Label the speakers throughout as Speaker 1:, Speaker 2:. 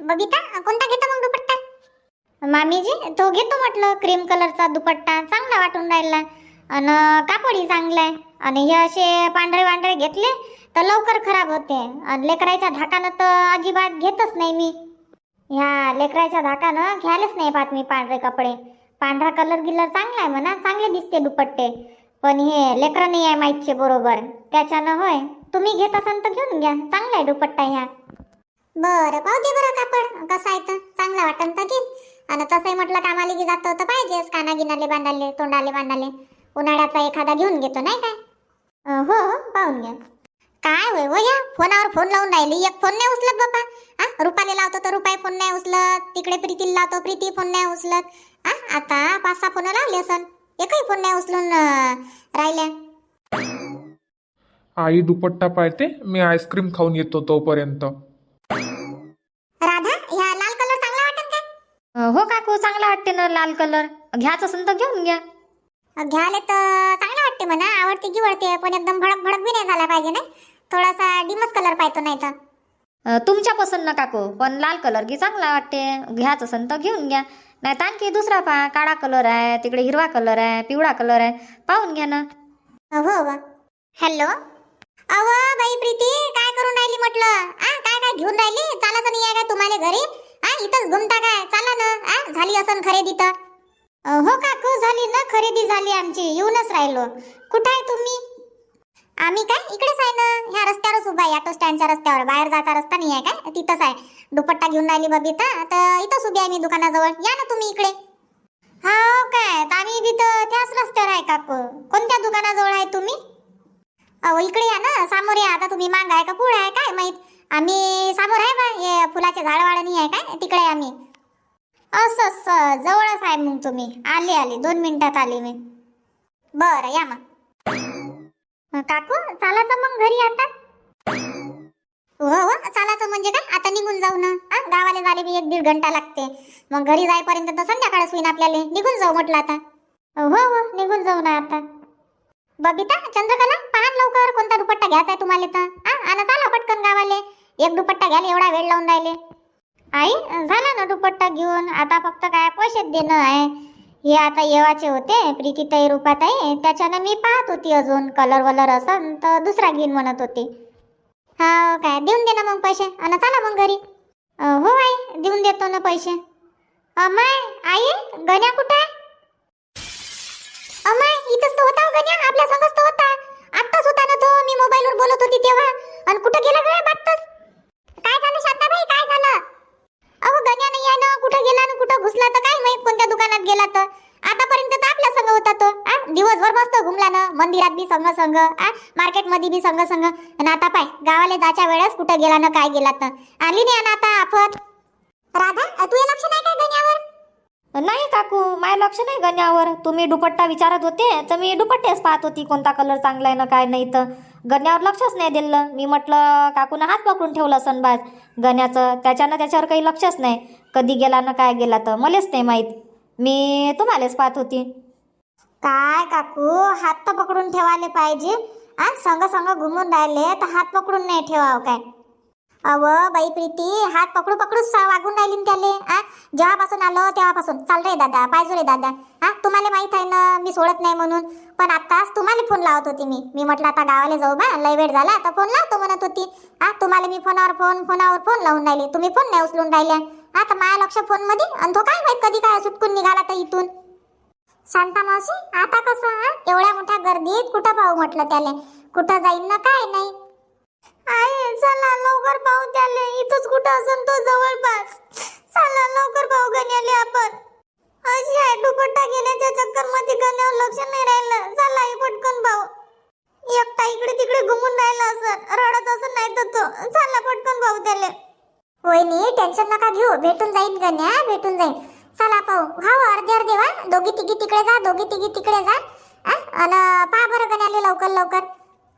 Speaker 1: बबिता कोणता घेतो मग दुपट्टा? मामीजी तो घेतो म्हटलं क्रीम कलरचा दुपट्टा. चांगला वाटून राहिला. आणि कापडही चांगला आहे. आणि हे असे पांढरे पांढरे घेतले तर लवकर खराब होते. आणि लेकराच्या धाकानं तर अजिबात घेतच नाही मी. ह्या लेकराच्या धाकानं घ्यायलाच नाही पाहत मी पांढरे कपडे. पांढरा कलर गिलर चांगला आहे म्हणा चांगले दिसते दुपट्टे. पण हे लेकरं नाही आहे माहीतचे बरोबर. त्याच्यानं होय तुम्ही घेत असाल तर घेऊन घ्या. चांगला आहे दुपट्टा ह्या. बरं पाहू दे बरं कापड कसं आहे तर? चांगलं वाटन तर घेईन आणि तसंही म्हटलं कामाला की जातो तर पाहिजेच. काना गिनाले बांधाले तोंडाले बांधाले. उन्हाळ्याचा एखादा घेऊन घेतो नाही काय? हो हो पाहून घ्या. काय होय हो या. फोनावर फोन लावून राहिली. एक फोन नाही उचलत बाबा हा रुपाले लावतो तर रुपाई फोन नाही उचलत. तिकडे प्रीतीला लावतो प्रीती फोन नाही उचलत. हा आता पाच सहा फोन लावले असन. एकही फोन नाही उचलून राहिल्या.
Speaker 2: आई दुपट्टा पाळते मी आईस्क्रीम खाऊन येतो तोपर्यंत.
Speaker 1: चांगला
Speaker 3: वाटते ना लाल कलर घ्यायचं असेल तर घेऊन घ्या.
Speaker 1: घ्यायला तर चांगला वाटते म्हणा. आवडते की वळते पण एकदम भडक भडक बी नाही झाला पाहिजे ना थोडासा डिमस कलर पाहतो नाही तर.
Speaker 3: अं, तुमच्या पसंत ना काकू पण लाल कलर की चांगला वाटते. घ्यायचं असेल तर घेऊन घ्या. नाही तर आणखी दुसरा पहा काळा कलर आहे तिकडे हिरवा कलर आहे पिवळा कलर आहे. पाहून घ्या ना.
Speaker 1: हो हो. हॅलो अव बाई प्रीती काय करून राहिली म्हटलं? आ काय काय घेऊन राहिली? चालाच नाही आहे का तुम्हाला घरी. इथंच घुमता काय? चला ना आ? झाली असन खरेदी तर. अ, हो काकू झाली ना खरेदी झाली आमची. येऊनच राहिलो. कुठं आहे तुम्ही? आम्ही काय? इकडेच आहे ना. ह्या रस्त्यावरच उभा आहे. ऑटो स्टँडच्या रस्त्यावर. बाहेर जायचा रस्ता नाही आहे काय? तिथंच आहे. दुपट्टा घेऊन राहिली बबिता तर इथंच उभी आहे मी दुकानाजवळ. या ना तुम्ही इकडे. हा हो काय? तर आम्ही तिथं त्याच रस्त्यावर आहे काकू. कोणत्या दुकानाजवळ आहे तुम्ही? अहो इकडे या ना. समोर या. आता तुम्ही मांग आहे का पुढे आहे? काय माहीत? आम्ही समोर आहे बा हे फुलाचे झाड वाड नाही आहे काय? तिकडे आम्ही. असं असं जवळच आहे मग तुम्ही. आले आले. दोन मिनिटात आले मी. बरं या मग. काकू चालायचं मग घरी आता? हो हो चालायचं म्हणजे काय? आता निघून जाऊ ना. आ, गावाला झाले बी एक दीड घंटा लागते. मग घरी जाईपर्यंत तर संध्याकाळच होईन आपल्याला. निघून जाऊ म्हटलं आता. हो हो निघून जाऊ ना आता. बबिता चंद्रकला पहा लवकर कोणता दुपट्टा घ्यायचा आहे तुम्हाला तर. आ आणि चाला पटकन गावाले. एक दुपट्टा घ्यायला एवढा वेळ लावून राहिले. आई झाला ना दुपट्टा घेऊन? आता फक्त काय पैसे देणं आहे? हे आता येवाचे होते प्रीतीताई रुपाताई. त्याच्यानं मी पाहत होती अजून. कलर वलर असं तर दुसरा घेईन म्हणत होती. हा काय? देऊन दे ना मग पैसे. आणि चला मग घरी. हो आई देऊन देतो ना पैसे. अमाय आई गण्या कुठे आहे? अमाय इथंच तो होता हो गण्या. आपल्या संगच तो होता. आत्ताच होता ना तो. मी मोबाईलवर बोलत होती तेव्हा. आणि कुठं गेला गं बात्तच काय शांताबाई अहो गण्या नाही आहे ना. कुठं गेला ना कुठं घुसला तर काय माहीत कोणत्या दुकानात गेला तर. आतापर्यंत तर आपल्या संग होता तो. आ दिवसभर मस्त घुमला ना मंदिरात बी संग संग. आ मार्केटमध्ये बी संघ संघ आणि आता पाय गावाला जायच्या वेळेस कुठं गेला ना काय गेला तर. आली नाही ना आता आफत. राधा तू लक्ष नाही काय गण्यावर?
Speaker 3: नाही काकू माय लक्ष नाही गण्यावर. तुम्ही दुपट्टा विचारत होते तर मी दुपट्टेच पाहत होती कोणता कलर चांगला आहे ना काय नाही तर. गण्यावर लक्षच नाही दिलं. मी म्हटलं काकूनं हात पकडून ठेवलं सनबाज गण्याचं त्याच्यानं त्याच्यावर काही लक्षच नाही. कधी गेला ना काय गेला तर मलाच नाही माहीत. मी तुम्हालाच पाहत होती.
Speaker 1: काय काकू? हात तर पकडून ठेवायला पाहिजे. आणि संग संग घुमून राहिले तर हात पकडून नाही ठेवावं काय? अव बाई प्रीती हात पकडू पकडूच वागून राहिली त्याले आ? जेव्हापासून आलो तेव्हापासून. चाल रे दादा पाहिजे रे दादा. हा? तुम्हाला माहीत आहे ना मी सोडत नाही म्हणून. पण आताच तुम्हाला फोन लावत होती मी. मी म्हटलं आता गावाला जाऊ बा लय वेळ झाला आता फोन लावतो म्हणत होती. हा? तुम्हाला मी फोनावर फोन फोनावर फोन लावून राहिले. तुम्ही फोन नाही उचलून राहिल्या. आता माझ्या लक्ष फोनमध्ये आणि तो काय माहीत कधी काय सुटकून निघाला तर इथून? शांता मावशी आता कसं हा? एवढ्या मोठ्या गर्दीत कुठं पाहू म्हटलं त्याला? कुठं जाईन ना काय नाही. आहे चला लवकर पाहू त्याले. इथंच कुठं असन तो जवळपास. चला लवकर पाहू गण्याले आपण. अशी आहे दुपट्टा घेण्याच्या चक्करमध्ये गण्यावर लक्ष नाही राहिलं. चला हे पटकन पाहू एकटा इकडे तिकडे घुमून राहिला असं रडत असं नाही तर तो. चला पटकन पाहू त्याले. वहिनी टेन्शन नका घेऊ. भेटून जाईन गण्या भेटून जाईन. चला पाहू. हा अर्धे अर्धे वा दोघी तिघी तिकडे जा दोघी तिघी तिकडे जा. अन पहा बरं गण्याले लवकर लवकर.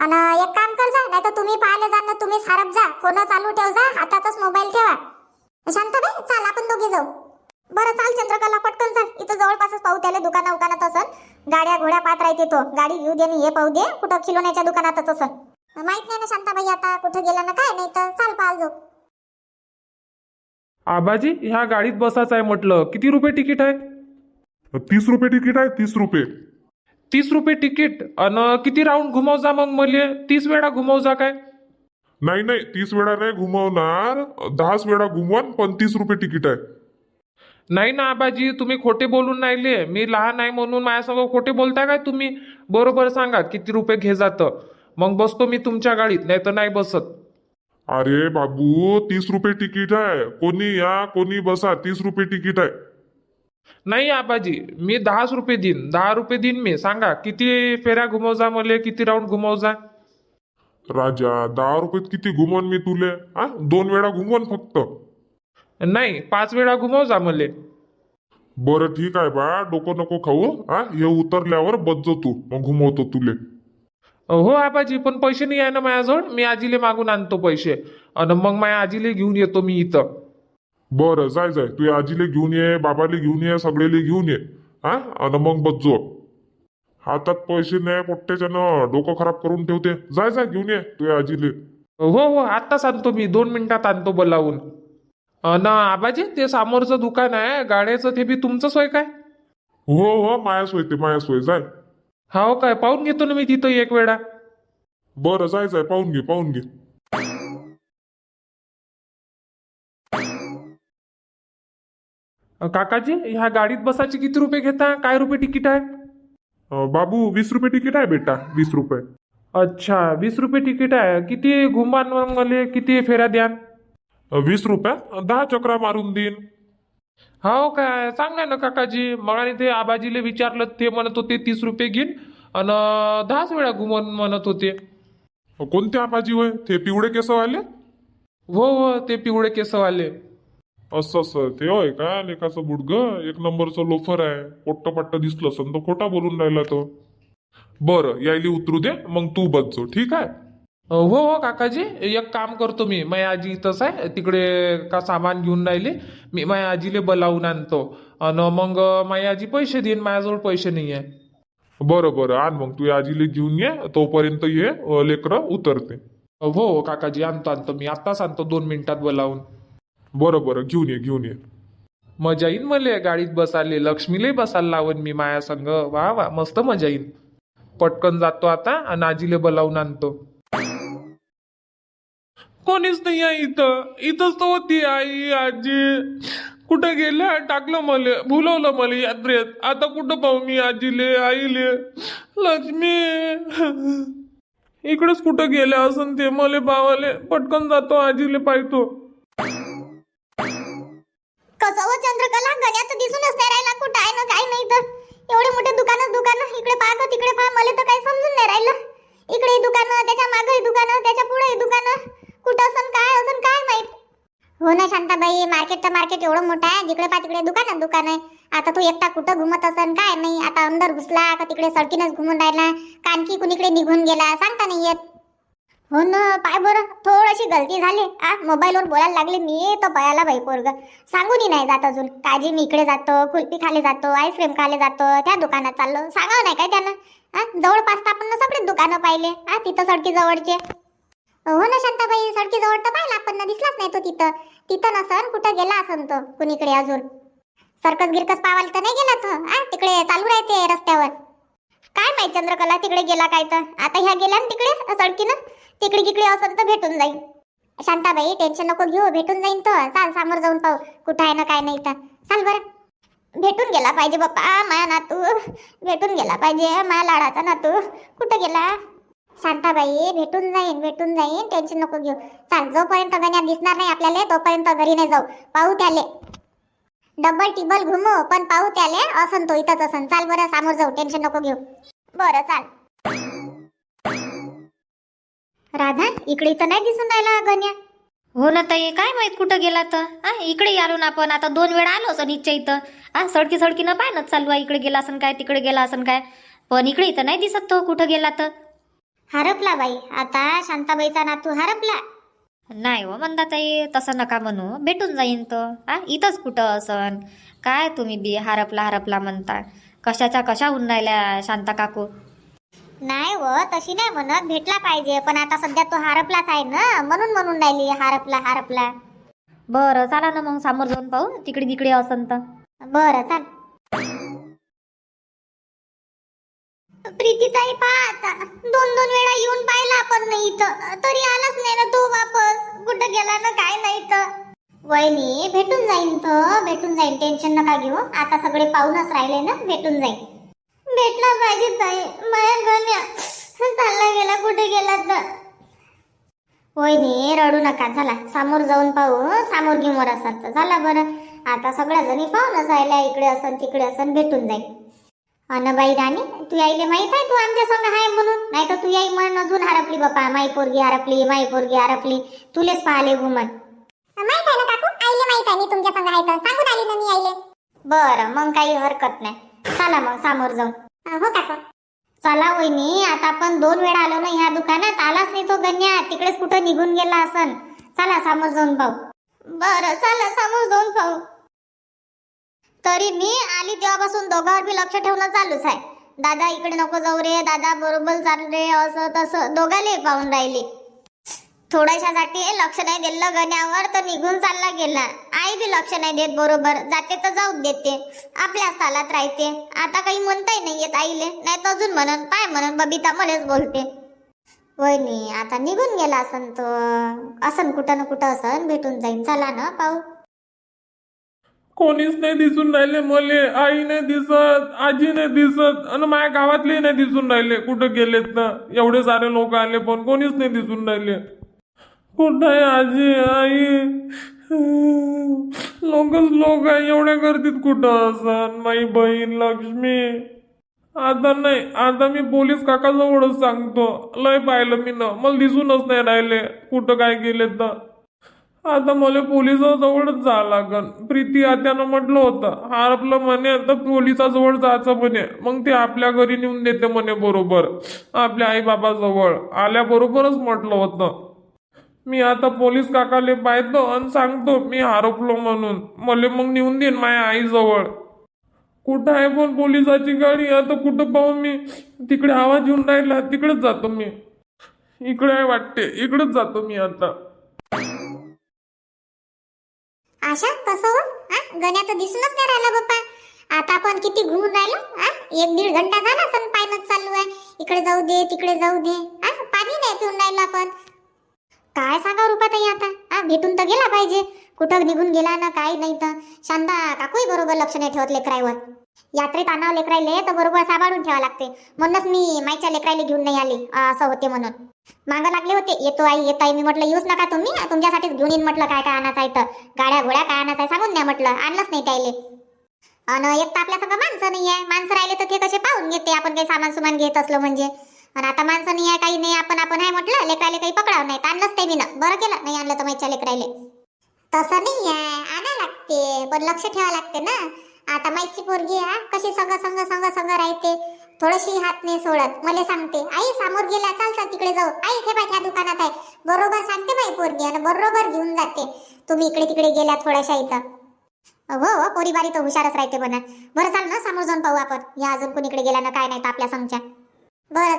Speaker 1: अन एक काम कर जा नाही तर तुम्ही पाहायला जा ना तुम्ही सारप जा. फोन चालू ठेव जा हातातच मोबाईल ठेवा. शांताबाई चाल आपण दोघे जाऊ. बरं चाल चंद्रकला पटकन चाल. इथं जवळपासच पाहू त्याला दुकाना उकानात असन गाड्या घोड्या पाहत राहते तो. गाडी घेऊ दे आणि हे पाहू दे. कुठं खिलोण्याच्या दुकानातच असन माहीत नाही ना शांताबाई आता कुठं गेला ना काय नाही तर चाल पाहाल जाऊ.
Speaker 2: आबाजी ह्या गाडीत बसायचं आहे म्हटलं. किती रुपये तिकीट आहे?
Speaker 4: तीस रुपये तिकीट आहे तीस रुपये.
Speaker 2: तीस रुपये तिकीट आणि किती राऊंड घुमाव जा मग मले? तीस वेळा घुमाव जा काय?
Speaker 4: नाही नाही तीस वेळा नाही घुमवणार. दहाच वेळा घुमवान पण तीस रुपये तिकीट आहे.
Speaker 2: नाही ना आबाजी तुम्ही खोटे बोलून राहिले. मी लहान आहे म्हणून माझ्यासमोर खोटे बोलताय काय तुम्ही? बरोबर सांगा किती रुपये घे जातं. मग बसतो मी तुमच्या गाडीत नाही तर नाही बसत.
Speaker 4: अरे बाबू तीस रुपये तिकीट आहे. कोणी या कोणी बसा तीस रुपये तिकीट आहे.
Speaker 2: नाही आबाजी मी दहाच रुपये देईन. दहा रुपये देईन मी. सांगा किती फेऱ्या घुमव जा मले? किती राऊंड घुमव जा
Speaker 4: राजा दहा रुपयात किती घुमवून मी तुले? हा? दोन वेळा घुमवून फक्त.
Speaker 2: नाही पाच वेळा घुमव जा मले.
Speaker 4: बरं ठीक आहे बा. डोकं नको खाऊ हा? हे उतरल्यावर बसजो तू. मग घुमवतो तुले.
Speaker 2: हो आबाजी पण पैसे नाही आहे ना माझ्याजवळ? मी आजीले मागून आणतो पैसे. आणि मग माझ्या आजीले घेऊन येतो मी इथं.
Speaker 4: बरं जाय जाय. तू आजीले घेऊन ये बाबाले घेऊन ये सगळेले घेऊन ये. हा? आणि मग बसजो हातात पैसे नाही पोट्ट्याच्यानं डोकं खराब करून ठेवते. जाय जाय घेऊन ये तू आजीले.
Speaker 2: हो हो आत्ताच आणतो मी. दोन मिनिटात आणतो बोलावून. ना आबाजी ते समोरचं दुकान आहे. गाड्याचं ते बी तुमचं सोय काय?
Speaker 4: हो हो माया सोय ते माया सोय. जाय.
Speaker 2: हो काय? पाहून घेतो ना मी तिथं एक वेळा.
Speaker 4: बरं जाय जाय. पाहून घे पाहून घे.
Speaker 2: काकाजी ह्या गाडीत बसायचे किती रुपये घेता? काय रुपये तिकीट आहे?
Speaker 4: बाबू वीस रुपये तिकीट आहे बेटा वीस रुपये.
Speaker 2: अच्छा वीस रुपये तिकीट आहे. किती घुमान मले किती फेऱ्या द्यान?
Speaker 4: वीस रुपयात दहा चक्रा मारून देईन.
Speaker 2: हो काय चांगलं ना काकाजी? मगाने ते आबाजीले विचारलं ते म्हणत होते तीस रुपये घेईन आणि दहाच वेळा घुमन म्हणत होते.
Speaker 4: कोणते आबाजी होय? ते पिवळे केसवाले?
Speaker 2: हो हो ते पिवळे केसवाले.
Speaker 4: असं असं ते होय का लेखाचं बुडग? एक नंबरचं लोफर आहे. पोट्ट पट्ट दिसलं असं. तो खोटा बोलून राहिला तो. बरं यायली उतरू दे. मग तू बसजो ठीक आहे?
Speaker 2: हो हो काकाजी. एक काम करतो मी. माझ्या आजी इथंच आहे. तिकडे का सामान घेऊन राहिले. मी माझ्या आजीले बोलावून आणतो. आणि मग माझी आजी पैसे देईन. माझ्याजवळ पैसे नाही आहे
Speaker 4: बरं बरं. आण मग. तू आजीले घेऊन ये. तोपर्यंत ये. लेकरं उतरते.
Speaker 2: हो हो काकाजी. आणतो आणतो मी. आत्ताच आणतो. दोन मिनिटात बोलावून.
Speaker 4: बरं बरं घेऊन ये घेऊन ये.
Speaker 2: मजा येईन मले गाडीत बसाले लक्ष्मीले बसायला लावून मी माया संग. वा वा मस्त मजा येईन. पटकन जातो आता आणि आजीले बोलावून आणतो. कोणीच नाही आहे इथं. इथंच तर होती आई आजी. कुठं गेल्या? टाकलं मले भुलवलं मला यात्रेत. आता कुठं पाहू मी आजीले आईले? लक्ष्मी. इकडेच कुठं गेल्या असन ते? मले पावाले पटकन जातो आजीले पाहतो.
Speaker 1: चंद्रकला गण्यात दिसूनच नाही राहिला. कुठं आहे ना काय नाही तर. एवढे मोठे दुकानं दुकान. इकडे पहा गं, तिकडे पहा. मला तर काही समजून नाही राहिलं. इकडे दुकानं त्याच्यामागे दुकानं त्याच्या पुढे दुकानं. कुठं असन काय असन काय माहीत. हो ना शांताबाई मार्केट तर मार्केट एवढं मोठं आहे. जिकडे पहा तिकडे दुकान दुकान. आहे आता तू एकटा कुठं घुमत असन काय नाही. आता अंदर घुसला का तिकडे सडकीनच घुमून राहिला. कानकी कुणीकडे निघून गेला सांगता नाही येत. हो ना पाय बरं. थोडीशी गलती झाली. आ मोबाईलवर बोलायला लागले मी तर पळायला बाई पोरग. सांगूनही नाही जात अजून. काजी मी इकडे जातो कुल्फी खाले जातो आईस्क्रीम खाले जातो त्या दुकानात चाललो. सांगावं नाही काय त्यानं? आ जवळपास तर आपण सगळेच दुकानं पाहिले. आ तिथं सडकी जवळचे हो ना शांताबाई सडकी जवळ तर पाहिला आपण. ना दिसलाच नाही तो तिथं. तिथं नसन कुठं गेला असन तो कुणीकडे अजून? सर्कस गिरकस पावायला तर नाही गेला तो. आ तिकडे चालू राहते रस्त्यावर. काय माहीत चंद्रकला तिकडे गेला काय तर? आता ह्या गेल्या ना तिकडे सडकीनं? तिकडे तिकडे असेल तर भेटून जाईल. शांताबाई टेन्शन नको घेऊ भेटून जाईन तो चाल समोर जाऊन पाहू कुठं आहे ना काय नाही तर. चाल बरं. भेटून गेला पाहिजे बाप्पा माया नातू. भेटून गेला पाहिजे माया लाडाचा नातू. कुठं गेला? शांताबाई भेटून जाईन भेटून जाईन टेन्शन नको घेऊ. चाल जोपर्यंत गण्या दिसणार नाही आपल्याला तोपर्यंत घरी नाही जाऊ. पाहू त्याले. डबल टिबल घुमू पण पाहू त्याले असन तो इथंच असन. चाल बरं समोर जाऊ टेन्शन नको घेऊ. बरं चाल. राधा इकडे इथं नाही दिसून राहिला गण्या.
Speaker 3: हो ना ताई काय माहीत कुठं गेला तर हा इकडे आलो ना आपण. आता दोन वेळा आलो असं इच्छा इथं. हा सडकी सडकीनं पाय ना चालू आहे. इकडे गेला असन काय तिकडे गेला असन काय. पण इकडे इथं नाही दिसत तो. कुठं गेला तर?
Speaker 1: हरपला बाई. आता शांताबाईचा नातू हरपला.
Speaker 3: नाही हो म्हणता ताई तसं नका म्हणू. भेटून जाईन तो. हा इथंच कुठं असन? काय तुम्ही बी हरपला हरपला म्हणता. कशाच्या कशा होऊन राहिल्या शांता काकू?
Speaker 1: नाही व तशी नाही म्हणत. भेटला पाहिजे पण आता सध्या तो हरपलाच आहे ना. म्हणून म्हणून राहिली हरपला हरपला.
Speaker 3: बरं चला ना मग समोर जाऊन पाहू. तिकडे तिकडे असन तर.
Speaker 1: बरं चाल. प्रीतीताई पहा आता दोन दोन वेळा येऊन पाहिला आपण नाही इथं. तरी आलाच नाही ना तो वापस. कुठं गेला ना काय नाही तर वहिनी भेटून जाईन तो भेटून जाईन. टेन्शन नका घेऊ. आता सगळे पाहूनच राहिले ना. भेटून जाईन. भेटला पाहिजे ताई. माझ्या गण्या. चालला गेला कुठे गेला तर? वहिनी रडू नका. चला समोर जाऊन पाहू समोर घेऊन असत झाला बरं. आता सगळ्या जणी पाहूनच राहिल्या इकडे असन तिकडे असन भेटून जाईल. अन बाई राणी तू यायले माहीत आहे? तू आमच्या संग आहे म्हणून. नाही तर तू याई म्हण अजून हरपली बापा. माई पोरगी हरपली माई पोरगी हरपली. तुलेच पाहिले घुमत माहीत आहे ना काकू? आईले माहीत आहे मी तुमच्या संग आहे तर. सांगून आली ना मी आईले. बरं मग काही हरकत नाही. चला मग समोर जाऊ. हो काका. चला वहिनी आता आपण दोन वेळा आलो ना ह्या दुकानात. आलाच नाही तो गण्या. तिकडेच कुठं निघून गेला असन. चला समोर जाऊन पाहू. बरं चला समोर जाऊन पाहू. तरी मी आली तेव्हापासून दोघांवर बी लक्ष ठेवणं चालूच आहे. दादा इकडे नको जाऊ रे. दादा बरोबर चाल रे असं तसं. दोघाले पाहून राहिले. थोड्याशासाठी लक्ष नाही दिलं गण्यावर तर निघून चालला गेला. आई बी लक्ष नाही देत बरोबर. जाते तर जाऊ देते. आपल्या तालात राहते. आता काही म्हणताही नाही येत आईले. नाही तर अजून म्हणन. पाय म्हणन? बबिता मलाच बोलते. वहिनी आता निघून गेला असन तो. असन कुठं ना कुठं असन भेटून जाईन. चला ना पाहू.
Speaker 2: कोणीच नाही दिसून राहिले मले. आई नाही दिसत आजी नाही दिसत आणि माझ्या गावातले नाही दिसून राहिले. कुठं गेलेत ना? एवढे सारे लोक आले पण कोणीच नाही दिसून राहिले. कुठं आहे आजी आई? लोकच लोक आहे एवढ्या गर्दीत कुठं असन? माई बहीण लक्ष्मी. आता नाही आता मी पोलीस काकाजवळच सांगतो. लय पाहिलं मी ना. मला दिसूनच नाही राहिले कुठं काय गेले तर. आता मला पोलिसाजवळच जावं लागन. प्रीती आत्यानं म्हटलं होतं हा आपलं म्हणे तर पोलिसाजवळ जायचं म्हणे. मग ते आपल्या घरी नेऊन देते म्हणे बरोबर. आपल्या आई बाबाजवळ. आल्याबरोबरच म्हटलं होतं. मी आता पोलीस काकाले पाहतो आणि सांगतो मी हरपलो म्हणून. मला मग नेऊन देईन माझ्या आईजवळ. कुठं आहे पण पोलिसाची गाडी? आता कुठं पाहू मी? तिकडे आवाज येऊन राहिला तिकडेच जातो मी. इकडे आहे वाटते इकडेच जातो मी आता.
Speaker 1: आशा कसं हो? हा गण्या तर दिसूनच नाही राहिला बाप्पा. आता आपण किती घुमून राहिलो? हा एक दीड घंटा झाला पण पायनच चालू आहे. इकडे जाऊ दे तिकडे जाऊ दे. पाणी नाही पिऊन राहिलो आपण. काय सांगा रुपाताई आता? हा भेटून तर गेला पाहिजे. कुठं निघून गेला ना काही नाही तर. शांता काकूही बरोबर लक्ष नाही ठेवत लेकरायवर यात्रेत आणावं लेकरायले तर बरोबर सांभाळून ठेवा लागते. म्हणूनच मी माईच्या लेकरायले घेऊन नाही आली असं होते म्हणून. मागं लागले होते येतो आई येत आई. मी म्हटलं येऊच नका तुम्ही तुमच्यासाठीच घेऊन येईन म्हटलं काय काय आणायचं आहे तर. गाड्या घोड्या काय आणायचं आहे सांगून द्या म्हटलं. आणलंच नाही त्याले अन एक तर आपल्या सगळं माणसं नाही आहे. माणसं राहिले तर ते कसे पाहून घेते. आपण काही सामान सुमान घेत असलो म्हणजे. आणि आता माणसं नाही आहे काही नाही आपण आपण आहे म्हटलं लेकरायले काही पकडावं नाही. आणलंच ते मीनं बरं केलं नाही आणलं तर माईच्या लेकरायले. तसं नाही आहे आणा लागते. पण लक्ष ठेवा लागते ना. आता माईची पोरगी हा कशी संग संग संग संग राहते. थोडीशी हात नाही सोडत. मला सांगते आई समोर गेला चाल चाल तिकडे जाऊ. आई हे बाई ह्या दुकानात आहे. बरोबर सांगते बाई पोरगी आणि बरोबर घेऊन जाते. तुम्ही इकडे तिकडे गेल्या थोड्याशा इथं. हो हो पोरी बारी तर हुशारच राहते म्हणा. बरं चाल ना समोर जाऊन पाहू आपण. या अजून कोणीकडे गेला ना काय नाही तर आपल्या संगच्या. बरं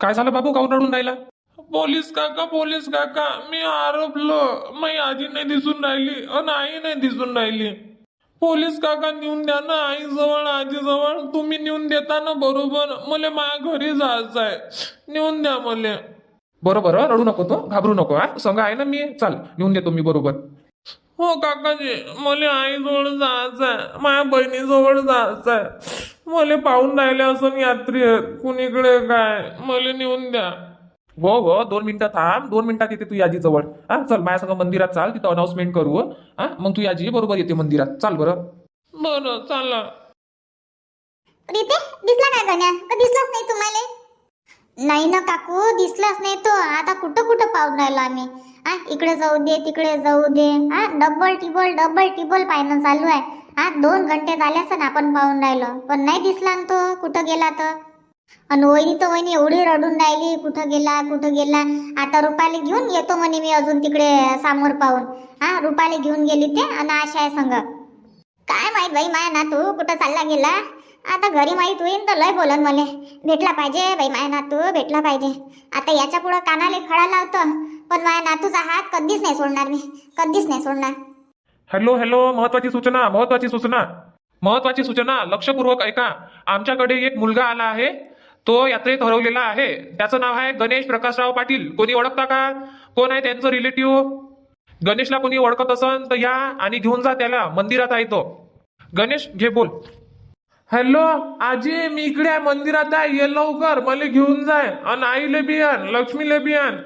Speaker 2: काय झालं बाबू? काऊन रडून राहिला? पोलीस काका पोलीस काका मी आरोपलो. माझी आजी नाही दिसून राहिली. अन आई नाही दिसून राहिली. पोलीस काका नेऊन द्या ना आई जवळ आजी जवळ तुम्ही नेऊन देता ना बरोबर. मला माझ्या घरी जायचं आहे नेऊन द्या मला. बरोबर रडू नको तो. घाबरू नको हा. संग आहे ना मी. चाल नेऊन देतो मी बरोबर. हो काकाजी मला आईजवळ जायचं आहे माझ्या बहिणीजवळ जायचं आहे मला पाहून राहिले असं यात्री आहेत. कुणीकडे काय? मला नेऊन द्या. हो हो दोन मिनिटं थांब. दोन मिनिटात येते तू याजी जवळ. हा चल माझ्या संग मंदिरात चाल. तिथं अनाउन्समेंट करू हा. मग तू याजी बरोबर येते मंदिरात. चाल बरं. बरं चाला.
Speaker 1: दिसला काय गण्या? दिसलाच नाही तुम्हाला? नाही ना काकू दिसलाच नाही तो. आता कुठं कुठं पाहून राहिलो आम्ही? हा इकडे जाऊ दे तिकडे जाऊ दे. हा डबल टिबल डबल टिबल पाहणं चालू आहे. हा दोन घंटे झाल्यास ना आपण पाहून राहिलो. पण नाही दिसला ना तो. कुठं गेला तर आणि वहिनी तर वहिनी एवढी रडून राहिली. कुठं गेला कुठं गेला? आता रुपाली घेऊन येतो म्हणे मी अजून तिकडे समोर पाहून. हा रुपाली घेऊन गेली ते आणि आशा आहे संग. काय माहीत बाई माया ना तू कुठं चालला गेला? आता घरी माहीत होईन तर लय बोलन मले. भेटला पाहिजे बाई माया नातू भेटला पाहिजे. आता याच्या पुढं कानाले खडा लावतो. पण माया नातूचा हात कधीच नाही सोडणार मी. कधीच नाही सोडणार.
Speaker 2: हॅलो हॅलो महत्वाची सूचना महत्वाची सूचना. महत्वाची सूचना लक्षपूर्वक ऐका. आमच्याकडे एक मुलगा आला आहे. तो यात्रेत हरवलेला आहे. त्याचं नाव आहे गणेश प्रकाशराव पाटील. कोणी ओळखता का? कोण आहे त्यांचं रिलेटिव्ह? गणेशला कोणी ओळखत असन तर या आणि घेऊन जा त्याला. मंदिरात आहे तो. गणेश घे बोल. हॅलो आजी मी इकडे आहे मंदिरात. आहे ये लवकर. मला घेऊन जाय आणि आईले बी आण लक्ष्मीले बी आण.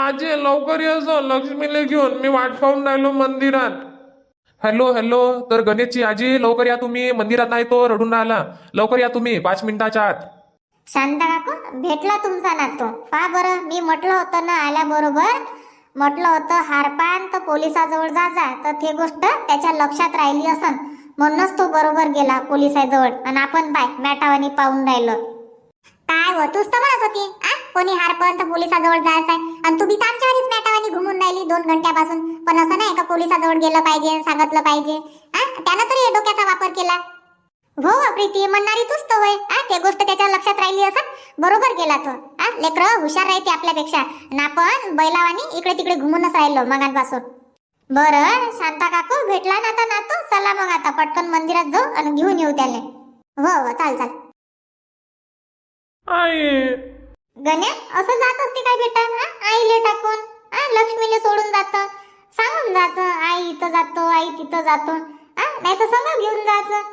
Speaker 2: आजी लवकर ये जो. लक्ष्मीले घेऊन. मी वाट पाहून राहिलो मंदिरात. Hello hello. तर गणेशची आजी लवकर या तुम्ही. मंदिरात नाही तो रडून राहिला. लवकर या तुम्ही पाच मिनिटाच्या आत.
Speaker 1: शांता काकू भेटला तुमचा नातू पहा बरं मी म्हटलं होतं ना आल्याबरोबर म्हटलं होतं हारपान तर पोलिसाजवळ जा जा. तर ते गोष्ट त्याच्या लक्षात राहिली असन. म्हणूनच तो बरोबर गेला पोलिसाजवळ. आणि आपण बाय मॅटावानी पाहून राहिलो. काय हो तूच तर म्हणत होती आ? कोणी हारपर्यंत तर पोलिसाजवळ जायचं आहे आणि तू बी तर आमच्यावरच मॅटावानी घुमून राहिली दोन घंट्यापासून. पण असं नाही का पोलिसाजवळ गेलं पाहिजे सांगितलं पाहिजे? आ? त्यानं तरी डोक्याचा वापर केला. हो हो, प्रीती म्हणणारी तूच तो होय. आ ते गोष्ट त्याच्या लक्षात राहिली असं? बरोबर गेला तो. आ लेकर हुशार राहते आपल्यापेक्षा. ना पण बैलावानी इकडे तिकडे घुमूनच राहिलो मगांपासून. बरं शांता काकू भेटला ना आता नातू? चला मग आता पटकन मंदिरात जाऊ आणि घेऊन येऊ त्याले. हो हो चाल चाल.
Speaker 2: आई.
Speaker 1: गण्या असं जात असते काय बेटा? हा? आईले टाकून. हा लक्ष्मीले सोडून जात. सांगून जायचं आई इथं जातो आई तिथं जातो. हा नाही तर सगळं घेऊन जायचं.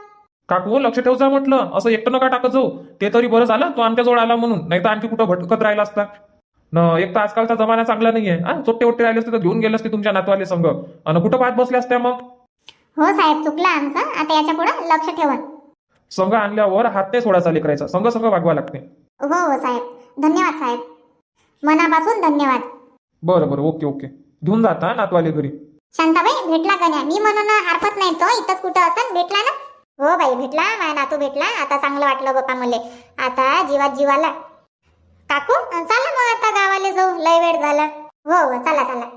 Speaker 2: काकू लक्ष ठेव जा म्हटलं. असं एकटं नका टाकत जाऊ. ते तरी बरं झालं तो आमच्याजवळ आला म्हणून. नाही तर आणखी कुठं भटकत राहिला असता? न एक तर आजकालचा जमाना चांगला नाहीये. हा चोट्टे वट्टे राहिले असते तर घेऊन गेले असते तुमच्या नातवाले संघ आणि कुठं पाहत बसल्या असत्या मग?
Speaker 1: हो साहेब चुकलं आमचं. आता याच्यापुढे लक्ष ठेवा.
Speaker 2: संघ आणल्यावर हात नाही सोडायचा लेकरायचा. संघ संघ वागवा लागते.
Speaker 1: हो हो साहेब. धन्यवाद साहेब. मनापासून धन्यवाद.
Speaker 2: बरं बरं. Okay okay. घेऊन जाता नातवाले घरी.
Speaker 1: शांताबाई भेटला गण्या मी म्हणून हरपत नाही तो. इथंच कुठं असन? भेटला ना? हो बाई भेटला. माझ्या नातू भेटला. आता चांगलं वाटलं बाप्पा मले. आता जीवात जीवाला. काकू चला मग आता गावाला जाऊ. लय वेळ झाला. हो हो चला चला.